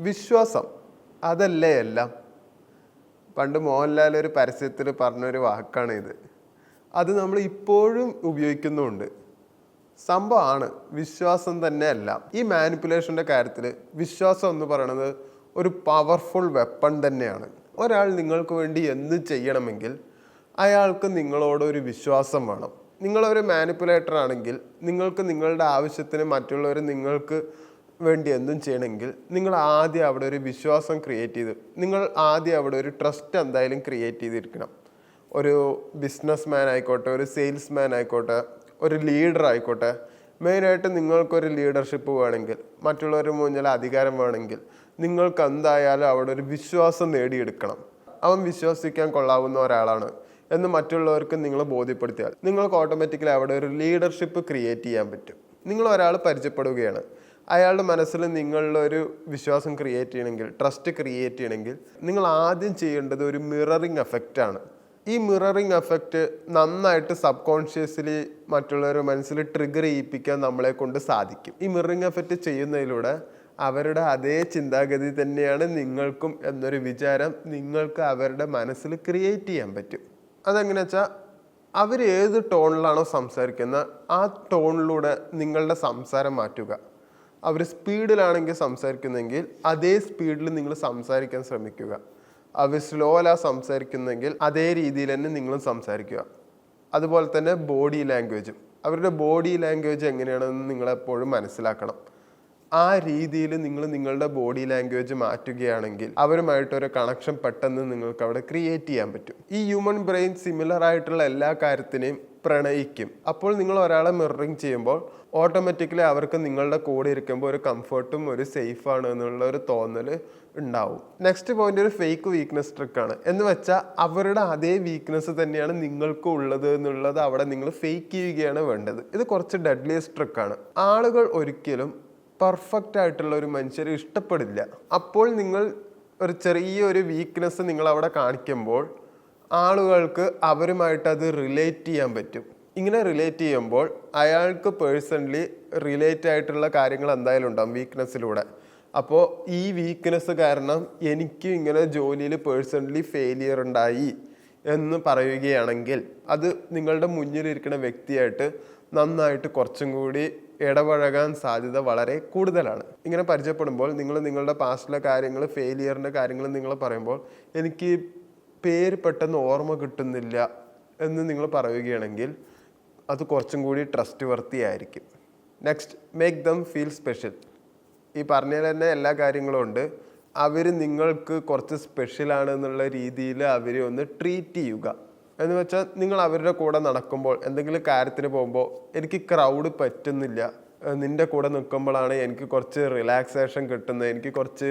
വിശ്വാസം. അതല്ലേ എല്ലാം? പണ്ട് മോഹൻലാൽ ഒരു പരസ്യത്തിൽ പറഞ്ഞൊരു വാക്കാണ് ഇത്. അത് നമ്മൾ ഇപ്പോഴും ഉപയോഗിക്കുന്നുമുണ്ട്. സംഭവമാണ് വിശ്വാസം തന്നെ അല്ല. ഈ മാനിപ്പുലേഷന്റെ കാര്യത്തിൽ വിശ്വാസം എന്ന് പറയുന്നത് ഒരു പവർഫുൾ വെപ്പൺ തന്നെയാണ്. ഒരാൾ നിങ്ങൾക്ക് വേണ്ടി എന്ത് ചെയ്യണമെങ്കിൽ അയാൾക്ക് നിങ്ങളോട് ഒരു വിശ്വാസം വേണം. നിങ്ങളൊരു മാനിപ്പുലേറ്റർ ആണെങ്കിൽ നിങ്ങൾക്ക് നിങ്ങളുടെ ആവശ്യത്തിന് മറ്റുള്ളവർ നിങ്ങൾക്ക് വേണ്ടി എന്തും ചെയ്യണമെങ്കിൽ നിങ്ങൾ ആദ്യം അവിടെ ഒരു വിശ്വാസം ക്രിയേറ്റ് ചെയ്ത് നിങ്ങൾ ആദ്യം അവിടെ ഒരു ട്രസ്റ്റ് എന്തായാലും ക്രിയേറ്റ് ചെയ്തിരിക്കണം. ഒരു ബിസിനസ് മാൻ ആയിക്കോട്ടെ ഒരു സെയിൽസ് മാൻ ആയിക്കോട്ടെ ഒരു ലീഡർ ആയിക്കോട്ടെ മെയിനായിട്ട് നിങ്ങൾക്കൊരു ലീഡർഷിപ്പ് വേണമെങ്കിൽ മറ്റുള്ളവർ മുന്നിൽ അധികാരം വേണമെങ്കിൽ നിങ്ങൾക്ക് എന്തായാലും അവിടെ ഒരു വിശ്വാസം നേടിയെടുക്കണം. അവൻ വിശ്വസിക്കാൻ കൊള്ളാവുന്ന ഒരാളാണ് എന്ന് മറ്റുള്ളവർക്ക് നിങ്ങൾ ബോധ്യപ്പെടുത്തിയാൽ നിങ്ങൾക്ക് ഓട്ടോമാറ്റിക്കലി അവിടെ ഒരു ലീഡർഷിപ്പ് ക്രിയേറ്റ് ചെയ്യാൻ പറ്റും. നിങ്ങൾ ഒരാൾ പരിചയപ്പെടുകയാണ്. അയാളുടെ മനസ്സിൽ നിങ്ങളിലൊരു വിശ്വാസം ക്രിയേറ്റ് ചെയ്യണമെങ്കിൽ ട്രസ്റ്റ് ക്രിയേറ്റ് ചെയ്യണമെങ്കിൽ നിങ്ങൾ ആദ്യം ചെയ്യേണ്ടത് ഒരു മിററിങ് എഫക്റ്റ് ആണ്. ഈ മിററിങ് എഫക്റ്റ് നന്നായിട്ട് സബ് കോൺഷ്യസ്ലി മറ്റുള്ളവരുടെ മനസ്സിൽ ട്രിഗർ ചെയ്യിപ്പിക്കാൻ നമ്മളെ കൊണ്ട് സാധിക്കും. ഈ മിററിങ് എഫക്റ്റ് ചെയ്യുന്നതിലൂടെ അവരുടെ അതേ ചിന്താഗതി തന്നെയാണ് നിങ്ങൾക്കും എന്നൊരു വിചാരം നിങ്ങൾക്ക് അവരുടെ മനസ്സിൽ ക്രിയേറ്റ് ചെയ്യാൻ പറ്റും. അതെങ്ങനെ വെച്ചാൽ അവർ ഏത് ടോണിലാണോ സംസാരിക്കുന്നത് ആ ടോണിലൂടെ നിങ്ങളുടെ സംസാരം മാറ്റുക. അവർ സ്പീഡിലാണെങ്കിൽ സംസാരിക്കുന്നെങ്കിൽ അതേ സ്പീഡിൽ നിങ്ങൾ സംസാരിക്കാൻ ശ്രമിക്കുക. അവർ സ്ലോലാ സംസാരിക്കുന്നെങ്കിൽ അതേ രീതിയിൽ തന്നെ നിങ്ങളും സംസാരിക്കുക. അതുപോലെ തന്നെ ബോഡി ലാംഗ്വേജും. അവരുടെ ബോഡി ലാംഗ്വേജ് എങ്ങനെയാണെന്ന് നിങ്ങൾ എപ്പോഴും മനസ്സിലാക്കണം. ആ രീതിയിൽ നിങ്ങൾ നിങ്ങളുടെ ബോഡി ലാംഗ്വേജ് മാറ്റുകയാണെങ്കിൽ അവരുമായിട്ടൊരു കണക്ഷൻ പെട്ടെന്ന് നിങ്ങൾക്ക് അവിടെ ക്രിയേറ്റ് ചെയ്യാൻ പറ്റും. ഈ ഹ്യൂമൻ ബ്രെയിൻ സിമിലർ ആയിട്ടുള്ള എല്ലാ കാര്യത്തിനെയും പ്രണയിക്കും. അപ്പോൾ നിങ്ങൾ ഒരാളെ മിററിങ് ചെയ്യുമ്പോൾ ഓട്ടോമാറ്റിക്കലി അവർക്ക് നിങ്ങളുടെ കൂടെ ഇരിക്കുമ്പോൾ ഒരു കംഫർട്ടും ഒരു സേഫാണ് എന്നുള്ള ഒരു തോന്നൽ ഉണ്ടാവും. നെക്സ്റ്റ് പോയിന്റ് ഒരു ഫേക്ക് വീക്ക്നെസ് ട്രിക്കാണ് എന്ന് വെച്ചാൽ അവരുടെ അതേ വീക്ക്നെസ് തന്നെയാണ് നിങ്ങൾക്ക് ഉള്ളത് എന്നുള്ളത് അവിടെ നിങ്ങൾ ഫേക്ക് ചെയ്യുകയാണ് വേണ്ടത്. ഇത് കുറച്ച് ഡെഡ്ലിയസ്റ്റ് ട്രിക്കാണ് ആളുകൾ ഒരിക്കലും പെർഫെക്റ്റ് ആയിട്ടുള്ള ഒരു മനുഷ്യരെ ഇഷ്ടപ്പെടില്ല. അപ്പോൾ നിങ്ങൾ ഒരു ചെറിയൊരു വീക്ക്നെസ് നിങ്ങൾ അവിടെ കാണിക്കുമ്പോൾ ആളുകൾക്ക് അവരുമായിട്ട് അത് റിലേറ്റ് ചെയ്യാൻ പറ്റും. ഇങ്ങനെ റിലേറ്റ് ചെയ്യുമ്പോൾ അയാൾക്ക് പേഴ്സണലി റിലേറ്റ് ആയിട്ടുള്ള കാര്യങ്ങൾ എന്തായാലും ഉണ്ടാകും വീക്ക്നെസ്സിലൂടെ അപ്പോൾ ഈ വീക്ക്നെസ് കാരണം എനിക്ക് ഇങ്ങനെ ജോലിയിൽ പേഴ്സണലി ഫെയിലിയർ ഉണ്ടായി എന്ന് പറയുകയാണെങ്കിൽ അത് നിങ്ങളുടെ മുന്നിലിരിക്കുന്ന വ്യക്തിയായിട്ട് നന്നായിട്ട് കുറച്ചും കൂടി ഇടപഴകാൻ സാധ്യത വളരെ കൂടുതലാണ്. ഇങ്ങനെ പരിചയപ്പെടുമ്പോൾ നിങ്ങൾ നിങ്ങളുടെ പാസ്റ്റിലെ കാര്യങ്ങൾ ഫെയിലിയറിന്റെ കാര്യങ്ങൾ നിങ്ങൾ പറയുമ്പോൾ എനിക്ക് പേര് പെട്ടെന്ന് ഓർമ്മ കിട്ടുന്നില്ല എന്ന് നിങ്ങൾ പറയുകയാണെങ്കിൽ അത് കുറച്ചും കൂടി ട്രസ്റ്റ് വർത്തി ആയിരിക്കും. Next make them feel special ഈ പറഞ്ഞതിൽ തന്നെ എല്ലാ കാര്യങ്ങളും ഉണ്ട്. അവർ നിങ്ങൾക്ക് കുറച്ച് സ്പെഷ്യലാണ് എന്നുള്ള രീതിയിൽ അവരെ ഒന്ന് ട്രീറ്റ് ചെയ്യുക. എന്ന് വെച്ചാൽ നിങ്ങൾ അവരുടെ കൂടെ നടക്കുമ്പോൾ എന്തെങ്കിലും കാര്യത്തിന് പോകുമ്പോൾ എനിക്ക് ക്രൗഡ് പറ്റുന്നില്ല. നിന്റെ കൂടെ നിൽക്കുമ്പോഴാണ് എനിക്ക് കുറച്ച് റിലാക്സേഷൻ കിട്ടുന്നത്. എനിക്ക് കുറച്ച്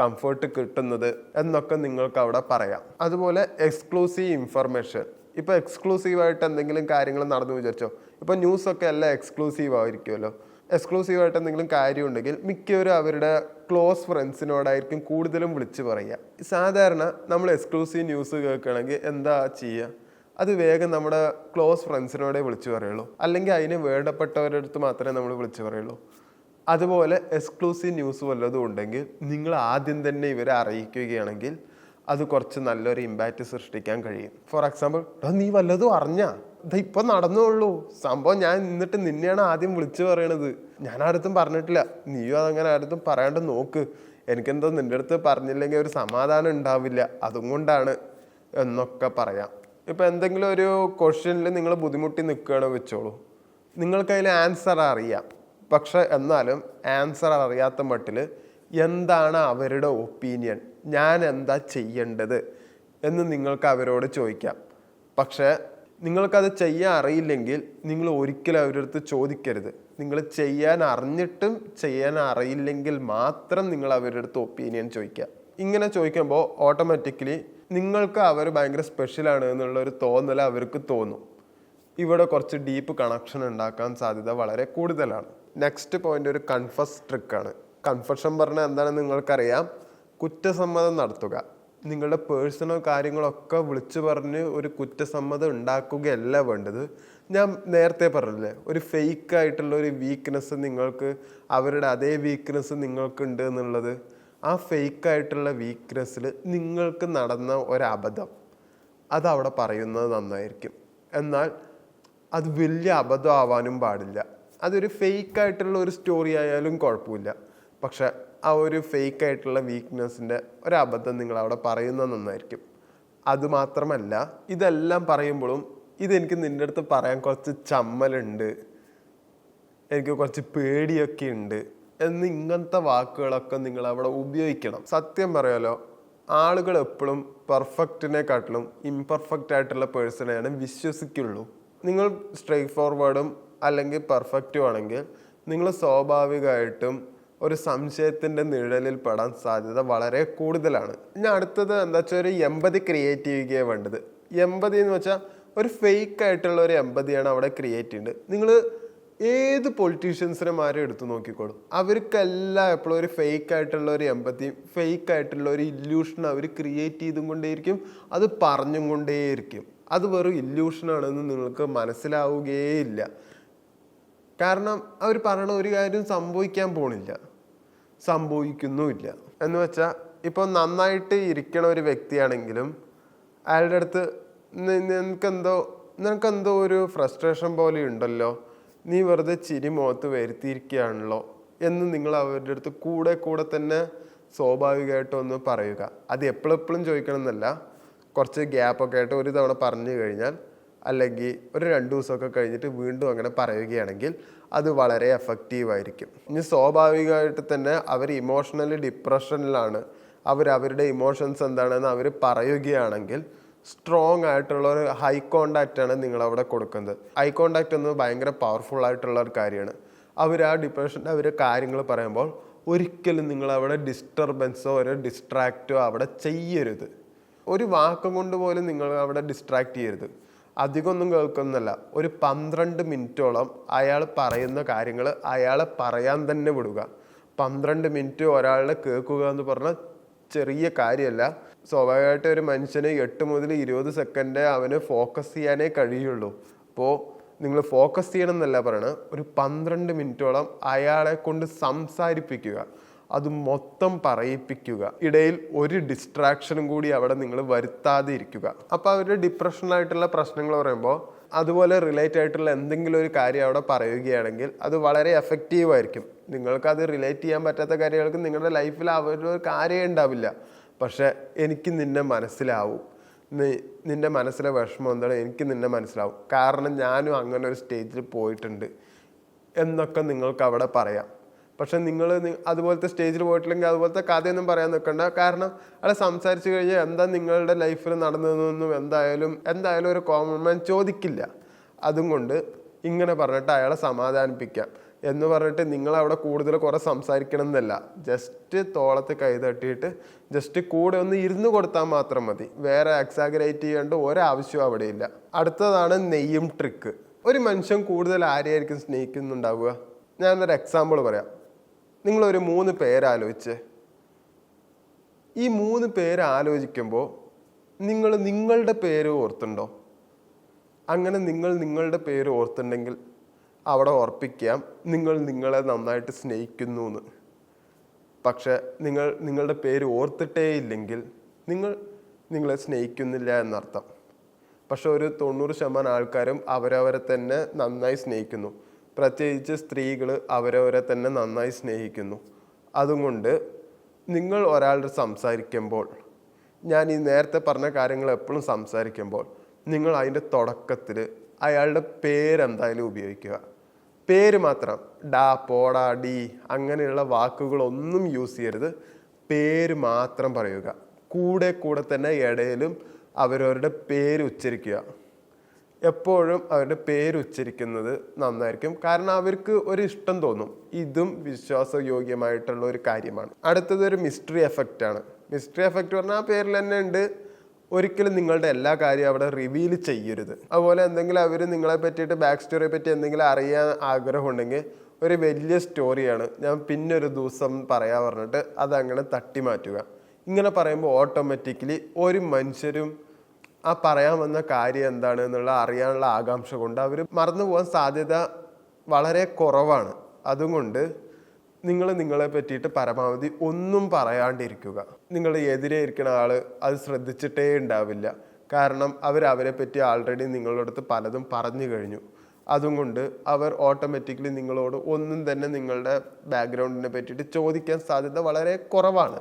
കംഫർട്ട് കിട്ടുന്നത് എന്നൊക്കെ നിങ്ങൾക്ക് അവിടെ പറയാം. അതുപോലെ എക്സ്ക്ലൂസീവ് ഇൻഫർമേഷൻ ഇപ്പോൾ എക്സ്ക്ലൂസീവായിട്ട് എന്തെങ്കിലും കാര്യങ്ങൾ നടന്നു വിചാരിച്ചോ? ഇപ്പോൾ ന്യൂസൊക്കെ എല്ലാം എക്സ്ക്ലൂസീവ് ആയിരിക്കുമല്ലോ. എക്സ്ക്ലൂസീവായിട്ട് എന്തെങ്കിലും കാര്യമുണ്ടെങ്കിൽ മിക്കവരും അവരുടെ ക്ലോസ് ഫ്രണ്ട്സിനോടായിരിക്കും കൂടുതലും വിളിച്ച് പറയുക. സാധാരണ നമ്മൾ എക്സ്ക്ലൂസീവ് ന്യൂസ് കേൾക്കുകയാണെങ്കിൽ എന്താ ചെയ്യുക? അത് വേഗം നമ്മുടെ ക്ലോസ് ഫ്രണ്ട്സിനോടെ വിളിച്ചു പറയുള്ളൂ. അല്ലെങ്കിൽ അതിന് വേണ്ടപ്പെട്ടവരുടെ അടുത്ത് മാത്രമേ നമ്മൾ വിളിച്ചു പറയുള്ളൂ. അതുപോലെ എക്സ്ക്ലൂസീവ് ന്യൂസ് വല്ലതും ഉണ്ടെങ്കിൽ നിങ്ങൾ ആദ്യം തന്നെ ഇവരെ അറിയിക്കുകയാണെങ്കിൽ അത് കുറച്ച് നല്ലൊരു ഇമ്പാക്റ്റ് സൃഷ്ടിക്കാൻ കഴിയും. ഫോർ എക്സാമ്പിൾ നീ വല്ലതും അറിഞ്ഞാ? ഇപ്പൊ നടന്നുള്ളൂ സംഭവം ഞാൻ നിന്നിട്ട് നിന്നെയാണ് ആദ്യം വിളിച്ചു പറയണത്. ഞാൻ ആരടുത്തും പറഞ്ഞിട്ടില്ല. നീയോ അതങ്ങനെ ആരടുത്തും പറയാണ്ട് നോക്ക്. എനിക്കെന്തോ നിന്റെ അടുത്ത് പറഞ്ഞില്ലെങ്കിൽ ഒരു സമാധാനം ഉണ്ടാവില്ല. അതും കൊണ്ടാണ് എന്നൊക്കെ പറയാം. ഇപ്പൊ എന്തെങ്കിലും ഒരു ക്വസ്റ്റ്യനിൽ നിങ്ങൾ ബുദ്ധിമുട്ടി നിൽക്കുകയാണോ വെച്ചോളൂ. നിങ്ങൾക്ക് അതിൽ ആൻസർ അറിയാം. പക്ഷെ എന്നാലും ആൻസർ അറിയാത്ത മട്ടിൽ എന്താണ് അവരുടെ ഒപ്പീനിയൻ ഞാൻ എന്താ ചെയ്യേണ്ടത്? എന്ന് നിങ്ങൾക്ക് അവരോട് ചോദിക്കാം. പക്ഷേ നിങ്ങൾക്കത് ചെയ്യാൻ അറിയില്ലെങ്കിൽ നിങ്ങൾ ഒരിക്കലും അവരടുത്ത് ചോദിക്കരുത്. നിങ്ങൾ ചെയ്യാൻ അറിഞ്ഞിട്ടും ചെയ്യാൻ അറിയില്ലെങ്കിൽ മാത്രം നിങ്ങൾ അവരുടെ അടുത്ത് ഒപ്പീനിയൻ ചോദിക്കുക. ഇങ്ങനെ ചോദിക്കുമ്പോൾ ഓട്ടോമാറ്റിക്കലി നിങ്ങൾക്ക് അവർ ഭയങ്കര സ്പെഷ്യലാണ് എന്നുള്ളൊരു തോന്നൽ അവർക്ക് തോന്നും. ഇവിടെ കുറച്ച് ഡീപ്പ് കണക്ഷൻ ഉണ്ടാക്കാൻ സാധ്യത വളരെ കൂടുതലാണ്. നെക്സ്റ്റ് പോയിന്റ് ഒരു കൺഫസ് ട്രിക്കാണ് കൺഫഷൻ പറഞ്ഞാൽ എന്താണെന്ന് നിങ്ങൾക്കറിയാം. കുറ്റസമ്മതം നടത്തുക. നിങ്ങളുടെ പേഴ്സണൽ കാര്യങ്ങളൊക്കെ വിളിച്ചു പറഞ്ഞ് ഒരു കുറ്റസമ്മതം ഉണ്ടാക്കുകയല്ല വേണ്ടത്. ഞാൻ നേരത്തെ പറഞ്ഞില്ലേ ഒരു ഫേക്ക് ആയിട്ടുള്ള ഒരു വീക്ക്നെസ് നിങ്ങൾക്ക് അവരുടെ അതേ വീക്ക്നെസ് നിങ്ങൾക്കുണ്ട് എന്നുള്ളത്. ആ ഫേക്ക് ആയിട്ടുള്ള വീക്ക്നെസ്സിൽ നിങ്ങൾക്ക് നടന്ന ഒരബദ്ധം. അതവിടെ പറയുന്നത് നന്നായിരിക്കും. എന്നാൽ അത് വലിയ അബദ്ധം ആവാനും പാടില്ല. അതൊരു ഫേക്ക് ആയിട്ടുള്ള ഒരു സ്റ്റോറി ആയാലും കുഴപ്പമില്ല. പക്ഷെ ആ ഒരു ഫേക്ക് ആയിട്ടുള്ള വീക്ക്നെസ്സിന്റെ ഒരു അബദ്ധം നിങ്ങൾ അവിടെ പറയുന്നത് നന്നായിരിക്കും. അതുമാത്രമല്ല ഇതെല്ലാം പറയുമ്പോഴും ഇതെനിക്ക് നിന്റെ അടുത്ത് പറയാൻ കുറച്ച് ചമ്മലുണ്ട് എനിക്ക് കുറച്ച് പേടിയൊക്കെ ഉണ്ട് എന്ന് ഇങ്ങനത്തെ വാക്കുകളൊക്കെ നിങ്ങൾ അവിടെ ഉപയോഗിക്കണം. സത്യം പറയാലോ ആളുകൾ എപ്പോഴും പെർഫെക്റ്റിനെക്കാട്ടിലും ഇംപെർഫെക്റ്റ് ആയിട്ടുള്ള പേഴ്സണെയാണ് വിശ്വസിക്കുള്ളൂ. നിങ്ങൾ സ്ട്രെയിറ്റ് ഫോർവേഡും അല്ലെങ്കിൽ പെർഫെക്റ്റും ആണെങ്കിൽ നിങ്ങൾ സ്വാഭാവികമായിട്ടും ഒരു സംശയത്തിന്റെ നിഴലിൽ പെടാൻ സാധ്യത വളരെ കൂടുതലാണ്. ഇനി അടുത്തത് എന്താ വെച്ചാൽ ഒരു എമ്പതി ക്രിയേറ്റ് ചെയ്യുകയാണ് വേണ്ടത്. എമ്പതി എന്ന് വെച്ചാൽ ഒരു ഫേക്ക് ആയിട്ടുള്ള ഒരു എമ്പതിയാണ് അവിടെ ക്രിയേറ്റ് ചെയ്യുന്നത് നിങ്ങൾ ഏത് പൊളിറ്റീഷ്യൻസിനെമാരും എടുത്തു നോക്കിക്കോളും. അവർക്കെല്ലാം എപ്പോഴും ഒരു ഫേക്ക് ആയിട്ടുള്ള ഒരു എമ്പത്തി ഫേക്ക് ആയിട്ടുള്ള ഒരു ഇല്യൂഷൻ അവർ ക്രിയേറ്റ് ചെയ്തും കൊണ്ടേയിരിക്കും. അത് പറഞ്ഞും കൊണ്ടേയിരിക്കും. അത് വെറും ഇല്യൂഷനാണെന്ന് നിങ്ങൾക്ക് മനസ്സിലാവുകയില്ല കാരണം അവർ പറയണ ഒരു കാര്യം സംഭവിക്കാൻ പോണില്ല. സംഭവിക്കുന്നുമില്ല എന്ന് വെച്ചാൽ ഇപ്പോൾ നന്നായിട്ട് ഇരിക്കണ ഒരു വ്യക്തിയാണെങ്കിലും അയാളുടെ അടുത്ത് നിനക്കെന്തോ നിനക്കെന്തോ ഒരു ഫ്രസ്ട്രേഷൻ പോലെ ഉണ്ടല്ലോ. നീ വെറുതെ ചിരി മുഖത്ത് വരുത്തിയിരിക്കുകയാണല്ലോ എന്ന് നിങ്ങൾ അവരുടെ അടുത്ത് കൂടെ കൂടെ തന്നെ സ്വാഭാവികമായിട്ടൊന്ന് പറയുക. അത് എപ്പോഴെപ്പോഴും ചോദിക്കണം എന്നല്ല കുറച്ച് ഗ്യാപ്പൊക്കെ ആയിട്ട് ഒരു തവണ പറഞ്ഞു കഴിഞ്ഞാൽ അല്ലെങ്കിൽ ഒരു രണ്ട് ദിവസമൊക്കെ കഴിഞ്ഞിട്ട് വീണ്ടും അങ്ങനെ പറയുകയാണെങ്കിൽ അത് വളരെ എഫക്റ്റീവ് ആയിരിക്കും. ഇനി സ്വാഭാവികമായിട്ട് തന്നെ അവർ ഇമോഷണലി ഡിപ്രഷനിലാണ് അവർ അവരുടെ ഇമോഷൻസ് എന്താണെന്ന് അവർ പറയുകയാണെങ്കിൽ സ്ട്രോങ് ആയിട്ടുള്ള ഒരു ഹൈ കോണ്ടാക്റ്റ് ആണ് നിങ്ങൾ അവിടെ കൊടുക്കുന്നത്. ഹൈ കോണ്ടാക്റ്റ് എന്നത് ഭയങ്കര പവർഫുൾ ആയിട്ടുള്ള ഒരു കാര്യമാണ്. അവർ ആ ഡിപ്രഷന്റെ അവർ കാര്യങ്ങൾ പറയുമ്പോൾ ഒരിക്കലും നിങ്ങൾ അവിടെ ഡിസ്റ്റർബൻസോ ഒരു ഡിസ്ട്രാക്റ്റോ അവിടെ ചെയ്യരുത്. ഒരു വാക്കും കൊണ്ട് പോലും നിങ്ങൾ അവിടെ ഡിസ്ട്രാക്റ്റ് ചെയ്യരുത്. അധികമൊന്നും കേൾക്കുന്നില്ല. ഒരു പന്ത്രണ്ട് മിനിറ്റോളം അയാൾ പറയുന്ന കാര്യങ്ങൾ അയാൾ പറയാൻ തന്നെ വിടുക. പന്ത്രണ്ട് മിനിറ്റ് ഒരാളെ കേൾക്കുക എന്ന് പറഞ്ഞാൽ ചെറിയ കാര്യമല്ല. സ്വാഭാവികമായിട്ട് ഒരു മനുഷ്യന് എട്ട് മുതൽ ഇരുപത് സെക്കൻഡ് അവന് ഫോക്കസ് ചെയ്യാനേ കഴിയുള്ളൂ. അപ്പോൾ നിങ്ങൾ ഫോക്കസ് ചെയ്യണം എന്നല്ല പറയണത്. ഒരു പന്ത്രണ്ട് മിനിറ്റോളം അയാളെ കൊണ്ട് സംസാരിപ്പിക്കുക. അത് മൊത്തം പറയിപ്പിക്കുക. ഇടയിൽ ഒരു ഡിസ്ട്രാക്ഷനും കൂടി അവിടെ നിങ്ങൾ വരുത്താതെ ഇരിക്കുക അപ്പോൾ അവരുടെ ഡിപ്രഷനായിട്ടുള്ള പ്രശ്നങ്ങൾ പറയുമ്പോൾ അതുപോലെ റിലേറ്റ് ആയിട്ടുള്ള എന്തെങ്കിലും ഒരു കാര്യം അവിടെ പറയുകയാണെങ്കിൽ അത് വളരെ എഫക്റ്റീവ് ആയിരിക്കും. നിങ്ങൾക്ക് അത് റിലേറ്റ് ചെയ്യാൻ പറ്റാത്ത കാര്യങ്ങൾക്ക് നിങ്ങളുടെ ലൈഫിൽ അവരുടെ ഒരു കാര്യമേ ഉണ്ടാവില്ല. പക്ഷെ എനിക്ക് നിന്നെ മനസ്സിലാവും. നീ നിന്റെ മനസ്സിലെ വിഷമം എന്താണ്? എനിക്ക് നിന്നെ മനസ്സിലാവും. കാരണം ഞാനും അങ്ങനെ ഒരു സ്റ്റേജിൽ പോയിട്ടുണ്ട്. എന്നൊക്കെ നിങ്ങൾക്ക് അവിടെ പറയാം. പക്ഷെ നിങ്ങൾ അതുപോലത്തെ സ്റ്റേജിൽ പോയിട്ടില്ലെങ്കിൽ അതുപോലത്തെ കഥയൊന്നും പറയാൻ നിൽക്കണ്ട. കാരണം അവിടെ സംസാരിച്ചു കഴിഞ്ഞാൽ എന്താ നിങ്ങളുടെ ലൈഫിൽ നടന്നതെന്നൊന്നും എന്തായാലും എന്തായാലും ഒരു കോമൺ മാൻ ചോദിക്കില്ല. അതും കൊണ്ട് ഇങ്ങനെ പറഞ്ഞിട്ട് അയാളെ സമാധാനിപ്പിക്കാം. എന്ന് പറഞ്ഞിട്ട് നിങ്ങൾ അവിടെ കൂടുതൽ കുറെ സംസാരിക്കണം എന്നല്ല. ജസ്റ്റ് തോളത്ത് കൈ തട്ടിയിട്ട് ജസ്റ്റ് കൂടെ ഒന്ന് ഇരുന്ന് കൊടുത്താൽ മാത്രം മതി. വേറെ എക്സാഗ്രേറ്റ് ചെയ്യേണ്ട ഒരാവശ്യവും അവിടെ ഇല്ല. അടുത്തതാണ് നെയ്യും ട്രിക്ക് ഒരു മനുഷ്യൻ കൂടുതൽ ആരെയായിരിക്കും സ്നേഹിക്കുന്നുണ്ടാവുക? ഞാനൊരു എക്സാമ്പിൾ പറയാം. നിങ്ങളൊരു മൂന്ന് പേരാലോചിച്ച്. ഈ മൂന്ന് പേര് ആലോചിക്കുമ്പോൾ നിങ്ങൾ നിങ്ങളുടെ പേര് ഓർത്തുണ്ടോ? അങ്ങനെ നിങ്ങൾ നിങ്ങളുടെ പേര് ഓർത്തുണ്ടെങ്കിൽ അവിടെ ഉറപ്പിക്കാം നിങ്ങൾ നിങ്ങളെ നന്നായിട്ട് സ്നേഹിക്കുന്നു എന്ന് പക്ഷെ നിങ്ങൾ നിങ്ങളുടെ പേര് ഓർത്തിട്ടേ ഇല്ലെങ്കിൽ നിങ്ങൾ നിങ്ങളെ സ്നേഹിക്കുന്നില്ല എന്നർത്ഥം. പക്ഷെ ഒരു തൊണ്ണൂറ് ശതമാനം ആൾക്കാരും അവരവരെ തന്നെ നന്നായി സ്നേഹിക്കുന്നു. പ്രത്യേകിച്ച് സ്ത്രീകൾ അവരവരെ തന്നെ നന്നായി സ്നേഹിക്കുന്നു. അതുകൊണ്ട് നിങ്ങൾ ഒരാളുടെ സംസാരിക്കുമ്പോൾ ഞാൻ ഈ നേരത്തെ പറഞ്ഞ കാര്യങ്ങൾ എപ്പോഴും സംസാരിക്കുമ്പോൾ നിങ്ങൾ അതിന്റെ തുടക്കത്തിൽ അയാളുടെ പേരെന്തായാലും ഉപയോഗിക്കുക. പേര് മാത്രം ഡാ പോടാ ഡി അങ്ങനെയുള്ള വാക്കുകളൊന്നും യൂസ് ചെയ്യരുത്. പേര് മാത്രം പറയുക. കൂടെ കൂടെ തന്നെ ഇടയിലും അവരവരുടെ പേര് ഉച്ചരിക്കുക. എപ്പോഴും അവരുടെ പേര് ഉച്ചരിക്കുന്നത് നന്നായിരിക്കും. കാരണം അവർക്ക് ഒരു ഇഷ്ടം തോന്നും. ഇതും വിശ്വാസയോഗ്യമായിട്ടുള്ള ഒരു കാര്യമാണ്. അടുത്തത് ഒരു മിസ്റ്ററി എഫക്റ്റ് ആണ്. മിസ്റ്ററി എഫക്റ്റ് പറഞ്ഞാൽ ആ പേരിൽ തന്നെ ഉണ്ട്. ഒരിക്കലും നിങ്ങളുടെ എല്ലാ കാര്യവും അവിടെ റിവീൽ ചെയ്യരുത്. അതുപോലെ എന്തെങ്കിലും അവർ നിങ്ങളെ പറ്റിയിട്ട് ബാക്ക് സ്റ്റോറിയെ പറ്റി എന്തെങ്കിലും അറിയാൻ ആഗ്രഹമുണ്ടെങ്കിൽ ഒരു വലിയ സ്റ്റോറിയാണ് ഞാൻ പിന്നെ ഒരു ദിവസം പറയാൻ പറഞ്ഞിട്ട് അതങ്ങനെ തട്ടി മാറ്റുക ഇങ്ങനെ പറയുമ്പോൾ ഓട്ടോമാറ്റിക്കലി ഒരു മനുഷ്യരും ആ പറയാൻ വന്ന കാര്യം എന്താണ് എന്നുള്ള അറിയാനുള്ള ആകാംക്ഷ കൊണ്ട് അവർ മറന്നു പോകാൻ സാധ്യത വളരെ കുറവാണ്. അതുകൊണ്ട് നിങ്ങൾ നിങ്ങളെ പറ്റിയിട്ട് പരമാവധി ഒന്നും പറയാണ്ടിരിക്കുക. നിങ്ങൾ എതിരെ ഇരിക്കുന്ന ആൾ അത് ശ്രദ്ധിച്ചിട്ടേ ഉണ്ടാവില്ല. കാരണം അവർ അവരെ പറ്റി ആൾറെഡി നിങ്ങളുടെ അടുത്ത് പലതും പറഞ്ഞു കഴിഞ്ഞു. അതുകൊണ്ട് അവർ ഓട്ടോമാറ്റിക്കലി നിങ്ങളോട് ഒന്നും തന്നെ നിങ്ങളുടെ ബാക്ക്ഗ്രൗണ്ടിനെ പറ്റിയിട്ട് ചോദിക്കാൻ സാധ്യത വളരെ കുറവാണ്.